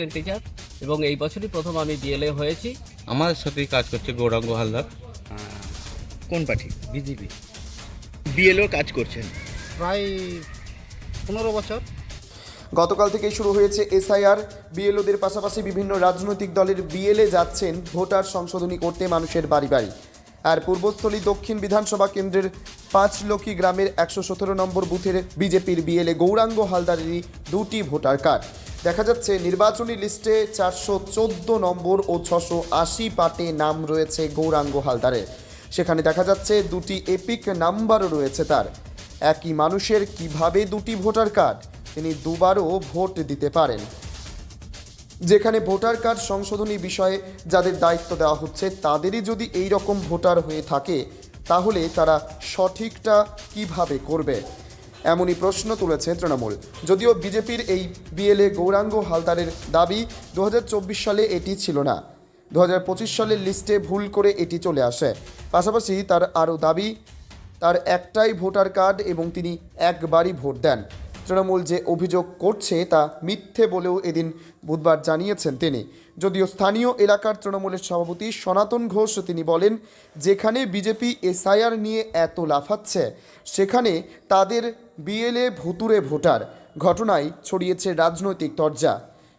Assistant teacher এবং এই বছরই প্রথম আমি বিএলএ হয়েছি। আমার সাথেই কাজ করছে গৌরাঙ্গ হালদার। কোন পার্টি? বিজেপি বিএলও কাজ করছেন? প্রায় পনেরো বছর। গতকাল থেকেই শুরু হয়েছে এসআইআর বিএলওদের পাশাপাশি বিভিন্ন রাজনৈতিক দলের বিএলএ যাচ্ছেন ভোটার সংশোধনী করতে মানুষের বাড়ি বাড়ি। আর পূর্বস্থলী দক্ষিণ বিধানসভা কেন্দ্রের পাঁচলকি গ্রামের একশো সতেরো নম্বর বুথের বিজেপির বিএলএ গৌরাঙ্গ হালদারেরই দুটি ভোটার কার্ড। দেখা যাচ্ছে নির্বাচনী লিস্টে চারশো চোদ্দ নম্বর ও ছশো আশি পাটে নাম রয়েছে গৌরাঙ্গ হালদারের। সেখানে দেখা যাচ্ছে দুটি এপিক নাম্বারও রয়েছে তার। একই মানুষের কীভাবে দুটি ভোটার কার্ড? তিনি দুবারও ভোট দিতে পারেন। যেখানে ভোটার কার্ড সংশোধনী বিষয়ে যাদের দায়িত্ব দেওয়া হচ্ছে, তাদেরই যদি এই রকম ভোটার হয়ে থাকে, তাহলে তারা সঠিকটা কীভাবে করবে? এমনই প্রশ্ন তুলেছে তৃণমূল। যদিও বিজেপির এই বিএলএ গৌরাঙ্গ হালদারের দাবি দু হাজার চব্বিশ সালে এটি ছিল না। দু হাজার পঁচিশ সালের লিস্টে ভুল করে এটি চলে আসে। পাশাপাশি তার আরও দাবি, তার একটাই ভোটার কার্ড এবং তিনি একবারই ভোট দেন। তৃণমূল যে অভিযোগ করছে তা মিথ্যে বলেও এদিন বুধবার জানিয়েছেন তিনি। যদিও স্থানীয় এলাকার তৃণমূলের সভাপতি সনাতন ঘোষ তিনি বলেন, যেখানে বিজেপি এসআইআর নিয়ে এত লাফাচ্ছে, সেখানে তাদের বিএলএ ভুতুরে ভোটার। ঘটনায় ছড়িয়েছে রাজনৈতিক তরজা।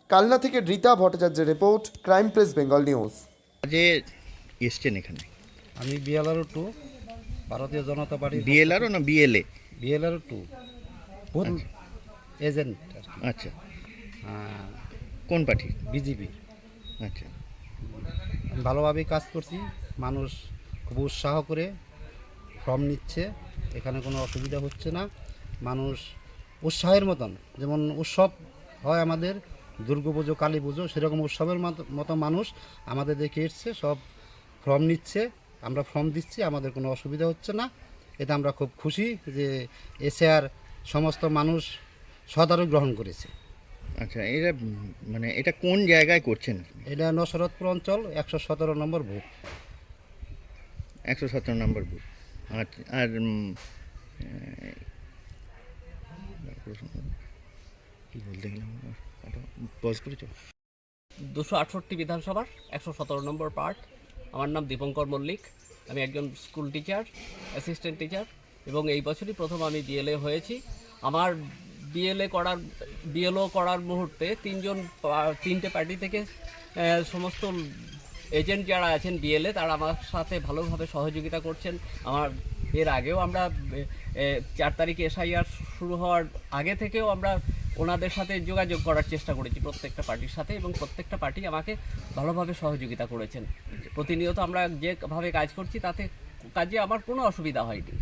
কালনা থেকে রীতা ভট্টাচার্যের report crime press Bengal news. যে এসছেন এখানে? আমি BLR two Bharatiya Janata party BLRO না BLA? BLR two. Booth agent আচ্ছা। কোন পার্টি? বিজেপি। আচ্ছা। আমি ভালোভাবেই কাজ করছি। মানুষ খুব উৎসাহ করে ফর্ম নিচ্ছে। এখানে কোনো অসুবিধা হচ্ছে না। মানুষ উৎসাহের মতন যেমন উৎসব হয় আমাদের দুর্গা পুজো কালী পুজো সেরকম উৎসবের মতো- মানুষ আমাদের দেখে এসছে সব ফর্ম নিচ্ছে আমরা ফর্ম দিচ্ছি আমাদের কোনো অসুবিধা হচ্ছে না। এতে আমরা খুব খুশি যে এসে আর সমস্ত মানুষ সদারু গ্রহণ করেছে। আচ্ছা এটা মানে এটা কোন জায়গায় করছেন? এটা নসরতপুর অঞ্চল একশো সতেরো নম্বর বুথ। একশো সতেরো নম্বর বুথ। আচ্ছা আর আহ, দুশো আটষট্টি বিধানসভার একশো সতেরো নম্বর পার্ট আমার নাম দীপঙ্কর মল্লিক। আমি একজন স্কুল টিচার অ্যাসিস্ট্যান্ট টিচার এবং এই বছরই প্রথম আমি বিএলএ হয়েছি। আমার বিএলএ করার বিএলও করার মুহূর্তে তিনজন তিনটে পার্টি থেকে সমস্ত এজেন্ট যারা আছেন বিএলএ তারা আমার সাথে ভালোভাবে সহযোগিতা করছেন। আমার এর আগেও আমরা চার তারিখে এসআইআর শুরু হওয়ার আগে থেকেও আমরা ওনাদের সাথে যোগাযোগ করার চেষ্টা করেছি প্রত্যেকটা পার্টির সাথে এবং প্রত্যেকটা পার্টি আমাকে ভালোভাবে সহযোগিতা করেছেন। প্রতিনিয়ত আমরা যেভাবে কাজ করছি তাতে কাজে আমার কোনো অসুবিধা হয়নি।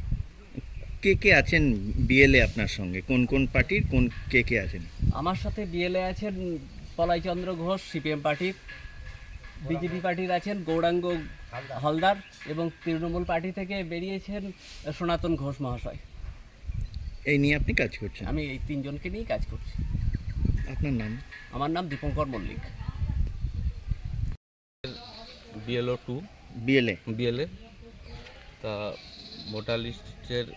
কে কে আছেন বিএলএ আপনার সঙ্গে? কোন কোন পার্টির কোন কে কে আছেন? আমার সাথে বিএলএ আছেন পলাইচন্দ্র ঘোষ সিপিএম পার্টির বিজেপি পার্টির আছেন গৌরাঙ্গ হলদার এবং তৃণমূল পার্টি থেকে বেরিয়েছেন সনাতন ঘোষ মহাশয়। এই নিয়ে আপনি কাজ করছেন? আমি এই তিনজনকে নিয়েই কাজ করছি। আপনার নাম? আমার নাম Dipankar Mallick. BLO two BLA BLA তা ভোটার লিস্টের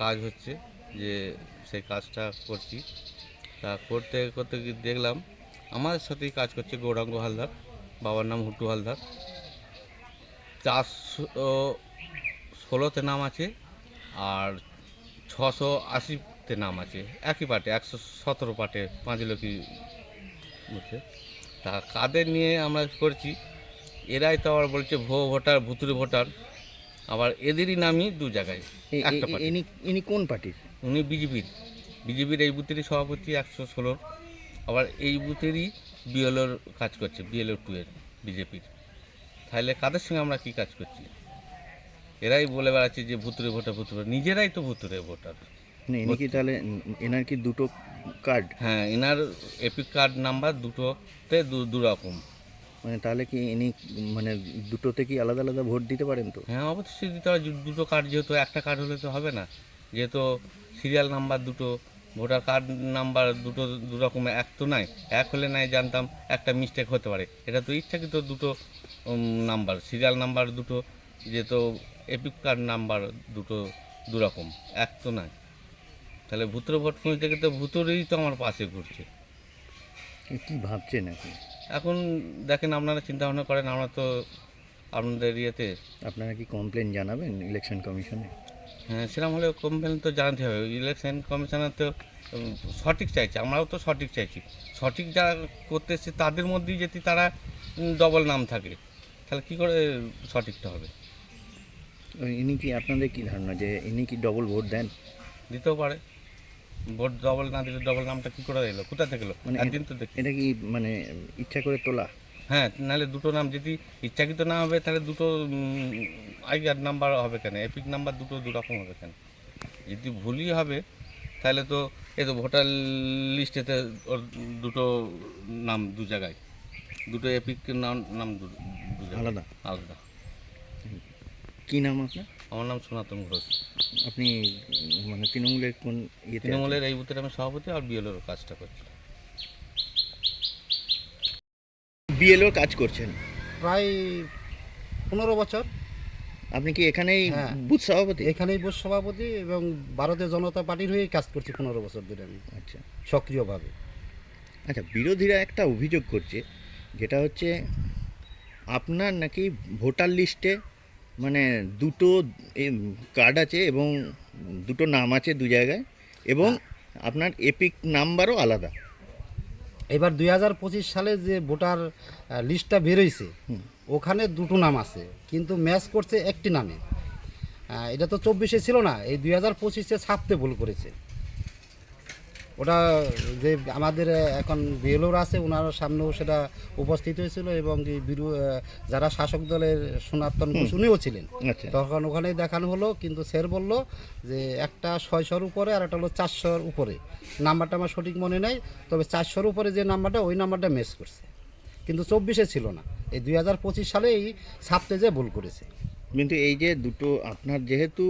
কাজ হচ্ছে যে সেই কাজটা করছি। তা করতে করতে গিয়ে দেখলাম আমাদের সাথেই কাজ করছে গৌরাঙ্গ হালদার বাবার নাম হুটু হালদার। চারশো ষোলোতে নাম আছে আর ছশো আশিতে নাম আছে। একই পাটে একশো সতেরো পাটে পাঁচলকি বুথে তা কাদের নিয়ে আমরা করছি? এরাই তো আবার বলছে ভো ভোটার ভুতুরে ভোটার। আবার এদেরই নামই দু জায়গায় একটা ইনি ইনি কোন পার্টির? উনি বিজেপির। বিজেপির এই বুথেরই সভাপতি একশো ষোলোর আবার এই বুথেরই বিএলওর কাজ করছে বিএলও টু এর বিজেপির। তাহলে কাদের সঙ্গে আমরা কি কাজ করছি? এরাই বলে বেড়াচ্ছে যে ভুতুরে ভোটার ভুতুরে নিজেরাই তো ভুতুরে ভোটার। ইনি কি তাহলে এনার কি দুটো কার্ড হ্যাঁ এনার এপিক কার্ড নাম্বার দুটোতে দু দু রকম। মানে তাহলে কি ইনি মানে দুটোতে কি আলাদা আলাদা ভোট দিতে পারেন তো? হ্যাঁ অবশ্যই দিতে হবে দুটো কার্ড যেহেতু একটা কার্ড হলে তো হবে না। যেহেতু সিরিয়াল নাম্বার দুটো ভোটার কার্ড নাম্বার দুটো দু রকম এক তো নাই এক হলে নাই জানতাম একটা মিস্টেক হতে পারে। এটা তো ইচ্ছাকৃত দুটো নাম্বার সিরিয়াল নাম্বার দুটো যেহেতু এপিক কার্ড নাম্বার দুটো দু রকম এক তো নাই। তাহলে ভুতুরে ভোট খুঁজতে গেলে তো ভুতুরেই তো আমার পাশে ঘুরছে। কি ভাবছেন এখন? এখন দেখেন আপনারা চিন্তা ভাবনা করেন আমরা তো আপনাদের ইয়েতে আপনারা কি কমপ্লেন জানাবেন ইলেকশন কমিশনে হ্যাঁ সেরকম হলে কমপ্লেন তো জানাতে হবে। ইলেকশন কমিশনার তো সঠিক চাইছে আমরাও তো সঠিক চাইছি। সঠিক যারা করতে এসছে তাদের মধ্যেই যদি তারা ডবল নাম থাকে তাহলে কী করে সঠিকটা হবে? ইনি কি আপনাদের কি ধারণা যে ইনি কি ডবল ভোট দেন? দিতেও পারে। ভোট ডবল না দিলে ডবল নামটা কী করে এলো? কোথা থেকে এলো? মানে একদিন তো এটা কি মানে ইচ্ছা করে তোলা? হ্যাঁ নাহলে দুটো নাম যদি ইচ্ছাকৃত না হবে তাহলে দুটো আইআর নাম্বার হবে কেন? এপিক নাম্বার দুটো দু রকম হবে কেন? যদি ভুলই হবে তাহলে তো এ তো ভোটার লিস্টেতে ওর দুটো নাম দু জায়গায়। দুটো এপিক নাম নাম দু- আলাদা? আলাদা। কি নাম আপনার? আমার নাম সনাতন ঘোষ। আপনি মানে তৃণমূলের কোন তৃণমূলের এই বুথের আমি সভাপতি আর বিএলওর কাজটা করছি। বিএলও কাজ করছেন? প্রায় পনেরো বছর। আপনি কি এখানেই হ্যাঁ। বুথ সভাপতি? এখানেই বোস সভাপতি এবং ভারতীয় জনতা পার্টির হয়েই কাজ করছি পনেরো বছর ধরে আমি। আচ্ছা। সক্রিয়ভাবে। আচ্ছা বিরোধীরা একটা অভিযোগ করছে যেটা হচ্ছে আপনার নাকি ভোটার লিস্টে মানে দুটো কার্ড আছে এবং দুটো নাম আছে দু জায়গায় এবং আপনার এপিক নাম্বারও আলাদা। এবার দুই হাজার পঁচিশ সালে যে ভোটার লিস্টটা বেরোইছে ওখানে দুটো নাম আছে কিন্তু ম্যাচ করছে একটি নামে। এটা তো চব্বিশে ছিল না এই দুই হাজার পঁচিশে ছাপতে ভুল করেছে। ওটা যে আমাদের এখন বিএলওর আছে ওনার সামনেও সেটা উপস্থিত হয়েছিল এবং যারা শাসক দলের সনাতন ঘোষ উনিও ছিলেন। আচ্ছা। তখন ওখানেই দেখানো হলো কিন্তু স্যার বলল যে একটা ছয়শোর উপরে আর একটা হলো চারশোর উপরে। নাম্বারটা আমার সঠিক মনে নেই তবে চারশোর উপরে যে নাম্বারটা ওই নাম্বারটা মেস করছে। কিন্তু চব্বিশে ছিল না এই দুই হাজার পঁচিশ সালেই ছাপতে যে ভুল করেছে। কিন্তু এই যে দুটো আপনার যেহেতু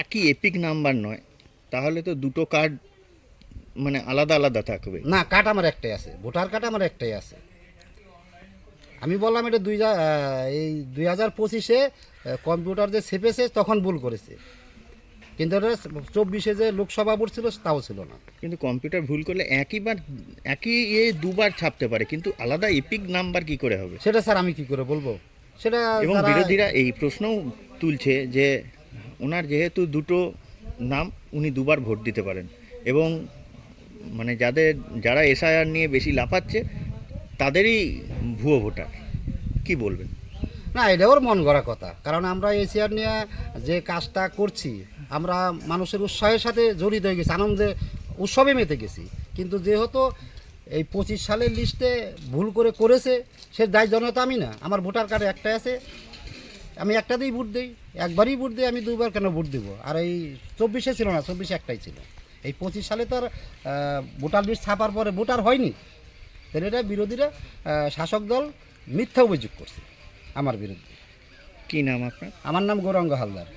একই এপিক নাম্বার নয় তাহলে তো দুটো কার্ড মানে আলাদা আলাদা থাকবে। না কাট আমার একটাই আছে। ভোটার কার্ড আমার একটাই আছে। আমি বললাম এটা দুই এই দুই হাজার পঁচিশে কম্পিউটার যে ছেপেছে তখন ভুল করেছে। কিন্তু এটা চব্বিশে যে লোকসভা ভোট ছিল তাও ছিল না। কিন্তু কম্পিউটার ভুল করলে একইবার একই ইয়ে দুবার ছাপতে পারে কিন্তু আলাদা এপিক নাম্বার কি করে হবে? সেটা স্যার আমি কি করে বলব? সেটা এবং বিরোধীরা এই প্রশ্নও তুলছে যে ওনার যেহেতু দুটো নাম উনি দুবার ভোট দিতে পারেন। এবং মানে যাদের, যারা এসআইআর নিয়ে বেশি লাফাচ্ছে, তাদেরই ভুয়ো ভোটার। কি বলবেন? না এটা ওর মন গড়া কথা। কারণ আমরা এশিয়ার নিয়ে যে কাজটা করছি, আমরা মানুষের উৎসাহের সাথে জড়িত হয়ে গেছি, আনন্দে, উৎসবে মেতে গেছি। কিন্তু যেহেতু এই পঁচিশ সালের লিস্টে ভুল করে করেছে, সে দায় জনতা আমি না। আমার ভোটার কার্ড একটাই আছে। আমি একটাতেই ভোট দিই। একবারই ভোট দিই, আমি দুবার কেন ভোট দিব? আর এই চব্বিশে ছিল না, চব্বিশে একটাই ছিল। এই পঁচিশ সালে তো আর ভোটার লিস্ট ছাপার পরে ভোটার হয়নি। তাহলে এটা বিরোধীরা শাসক দল মিথ্যা অভিযোগ করছে আমার বিরুদ্ধে। কী নাম আপনার? আমার নাম গৌরাঙ্গ হালদার।